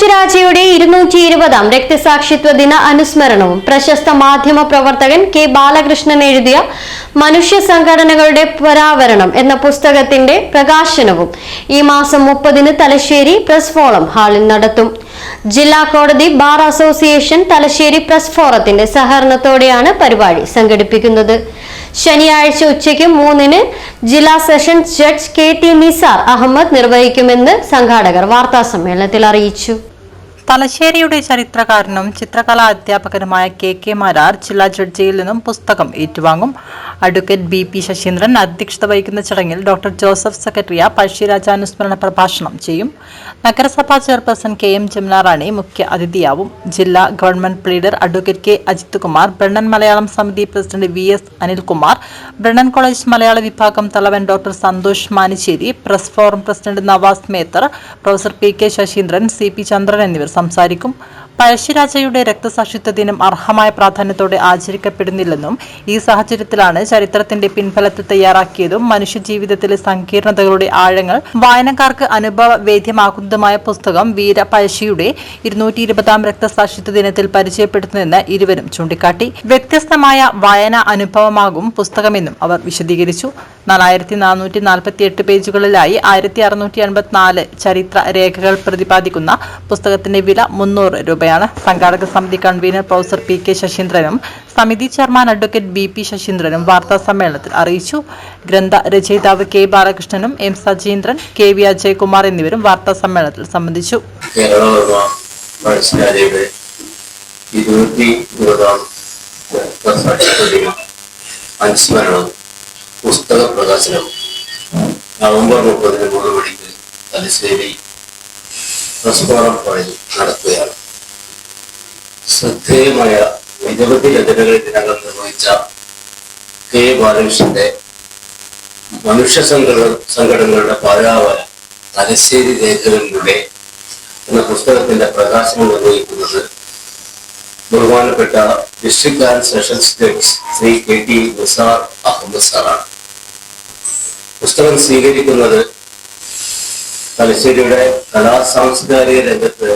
പഴശ്ശിരാജയുടെ ഇരുന്നൂറ്റി ഇരുപതാം രക്തസാക്ഷിത്വ ദിന അനുസ്മരണവും പ്രശസ്ത മാധ്യമ പ്രവർത്തകൻ കെ ബാലകൃഷ്ണൻ എഴുതിയ മനുഷ്യ സംഘടനകളുടെ പരാവരണം എന്ന പുസ്തകത്തിന്റെ പ്രകാശനവും ഈ മാസം മുപ്പതിന് തലശ്ശേരി പ്രസ് ഫോറം ഹാളിൽ നടത്തും. ജില്ലാ കോടതി ബാർ അസോസിയേഷൻ തലശ്ശേരി പ്രസ് ഫോറത്തിന്റെ സഹകരണത്തോടെയാണ് പരിപാടി സംഘടിപ്പിക്കുന്നത്. ശനിയാഴ്ച ഉച്ചയ്ക്ക് മൂന്നിന് ജില്ലാ sessions judge K T Nisar Ahammed നിർവഹിക്കുമെന്ന് സംഘാടകർ വാർത്താസമ്മേളനത്തിൽ അറിയിച്ചു. തലശ്ശേരിയുടെ ചരിത്രകാരനും ചിത്രകലാ അധ്യാപകനുമായ കെ കെ മാരാർ ജില്ലാ ജഡ്ജിയിൽ നിന്നും പുസ്തകം ഏറ്റുവാങ്ങും. അഡ്വക്കേറ്റ് ബി പി ശശീന്ദ്രൻ അധ്യക്ഷത വഹിക്കുന്ന ചടങ്ങിൽ ഡോക്ടർ ജോസഫ് സെക്രട്ടറിയ പഴശ്ശിരാജാനുസ്മരണ പ്രഭാഷണം ചെയ്യും. നഗരസഭാ ചെയർപേഴ്സൺ കെ എം ജമുനാറാണി മുഖ്യ അതിഥിയാവും. ജില്ലാ government pleader advocate K Ajith Kumar Brennan Malayalam സമിതി president V S Anilkumar Brennan college Malayala വിഭാഗം തലവൻ doctor Santhosh Manissery press forum president Navas Methar professor P K Sasheendran C P Chandran എന്നിവർ സംസാരിക്കും. പഴശ്ശിരാജയുടെ രക്തസാക്ഷിത്വ ദിനം അർഹമായ പ്രാധാന്യത്തോടെ ആചരിക്കപ്പെടുന്നില്ലെന്നും ഈ സാഹചര്യത്തിലാണ് ചരിത്രത്തിന്റെ പിൻഫലത്തിൽ തയ്യാറാക്കിയതും മനുഷ്യജീവിതത്തിലെ സങ്കീർണതകളുടെ ആഴങ്ങൾ വായനക്കാർക്ക് അനുഭവ വേദ്യമാക്കുന്നതുമായ പുസ്തകം വീര പഴശ്ശിയുടെ ഇരുന്നൂറ്റി ഇരുപതാം രക്തസാക്ഷിത്വ ദിനത്തിൽ പരിചയപ്പെടുത്തുന്നതെന്ന് ഇരുവരും ചൂണ്ടിക്കാട്ടി. വ്യത്യസ്തമായ വായന അനുഭവമാകും പുസ്തകമെന്നും അവർ വിശദീകരിച്ചു. നാലായിരത്തി നാനൂറ്റി നാൽപ്പത്തി എട്ട് പേജുകളിലായി ആയിരത്തി അറുന്നൂറ്റി അൻപത്തിനാല് ചരിത്ര രേഖകൾ പ്രതിപാദിക്കുന്ന പുസ്തകത്തിന്റെ വില മുന്നൂറ് രൂപയാണ്. സംഘാടക സമിതി കൺവീനർ പ്രൊഫസർ പി കെ ശശീന്ദ്രനും സമിതി ചെയർമാൻ അഡ്വക്കേറ്റ് ബി പി ശശീന്ദ്രനും വാർത്താ സമ്മേളനത്തിൽ അറിയിച്ചു. ഗ്രന്ഥ രചയിതാവ് K ബാലകൃഷ്ണനും M Sajeendran K V Ajayakumar എന്നിവരും വാർത്താ സമ്മേളനത്തിൽ സംബന്ധിച്ചു. പുസ്തക പ്രകാശനം നവംബർ മുപ്പതിന് മൂന്ന് മണിക്ക് തലശ്ശേരി ഫോറം ഹാളിൽ നടക്കുകയാണ് ശ്രദ്ധേയമായ നിരവധി രചനകൾ ഇതിനകം നിർവഹിച്ച കെ ബാലകൃഷ്ണന്റെ മനുഷ്യ സംഘടന സംഘടനകളുടെ പാരാവ തലശ്ശേരി രേഖകളിലൂടെ എന്ന പുസ്തകത്തിന്റെ പ്രകാശനം നിർവഹിക്കുന്നത് ബഹുമാനപ്പെട്ട district and sessions judge Shri K T Nisar Ahammad സാറാണ്. പുസ്തകം സ്വീകരിക്കുന്നത് തലശ്ശേരിയുടെ കലാ സാംസ്കാരിക രംഗത്ത്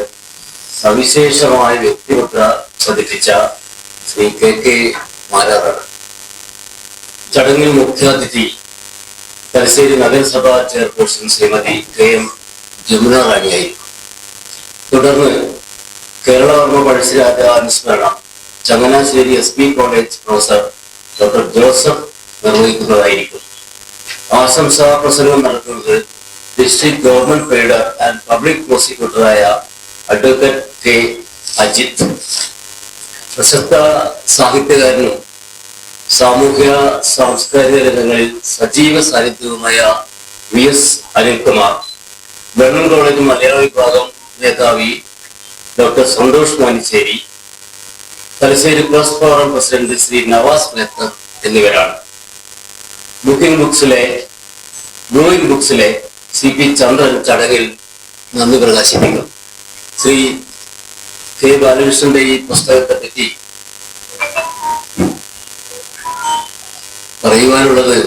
സവിശേഷമായ വ്യക്തിമുദ്ര പതിപ്പിച്ച ശ്രീ കെ കെ മാരാറാണ്. ചടങ്ങിൽ മുഖ്യാതിഥി തലശ്ശേരി നഗരസഭാ chairperson Shrimati K M Jamuna റാണിയായിരുന്നു തുടർന്ന് കേരളവർമ്മ പഴശ്ശിരാജ അനുസ്മരണം Changanassery S P college professor doctor Joseph നിർവഹിക്കുന്നതായിരിക്കും. ആശംസാ പ്രസംഗം നടത്തുന്നത് district government pleader and public പ്രോസിക്യൂട്ടറായ advocate K Ajith. പ്രശസ്ത സാഹിത്യകാരനും സാമൂഹ്യ സാംസ്കാരിക രംഗങ്ങളിൽ സജീവ സാന്നിധ്യവുമായ V S Anilkumar government college Malayala വിഭാഗം മേധാവി doctor Santhosh Manissery Thalassery plus forum president Shri Navas Methar എന്നിവരാണ്. ബുക്കിംഗ് ബുക്സിലെ ബ്ലൂയിങ് ബുക്സിലെ സി പി ചന്ദ്രൻ ചടങ്ങിൽ നന്ദി പ്രകാശിപ്പിക്കും ശ്രീ കെ ബാലകൃഷ്ണന്റെ ഈ പുസ്തകത്തെ പറ്റി പറയുവാനുള്ളത്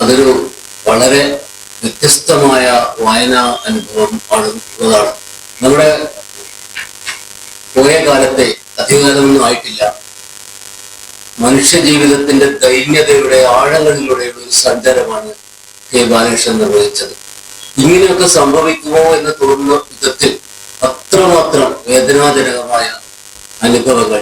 അതൊരു വളരെ വ്യത്യസ്തമായ വായനാ അനുഭവം ആണ് നമ്മുടെ പോയ കാലത്തെ അധികാരമൊന്നും ആയിട്ടില്ല. മനുഷ്യ ജീവിതത്തിന്റെ ദൈന്യതയുടെ ആഴങ്ങളിലൂടെയുള്ള ഒരു സഞ്ചാരമാണ് കെ ബാലകൃഷ്ണൻ നിർവഹിച്ചത്. ഇങ്ങനെയൊക്കെ സംഭവിക്കുമോ എന്ന് തോന്നുന്ന വിധത്തിൽ അത്രമാത്രം വേദനാജനകമായ അനുഭവങ്ങൾ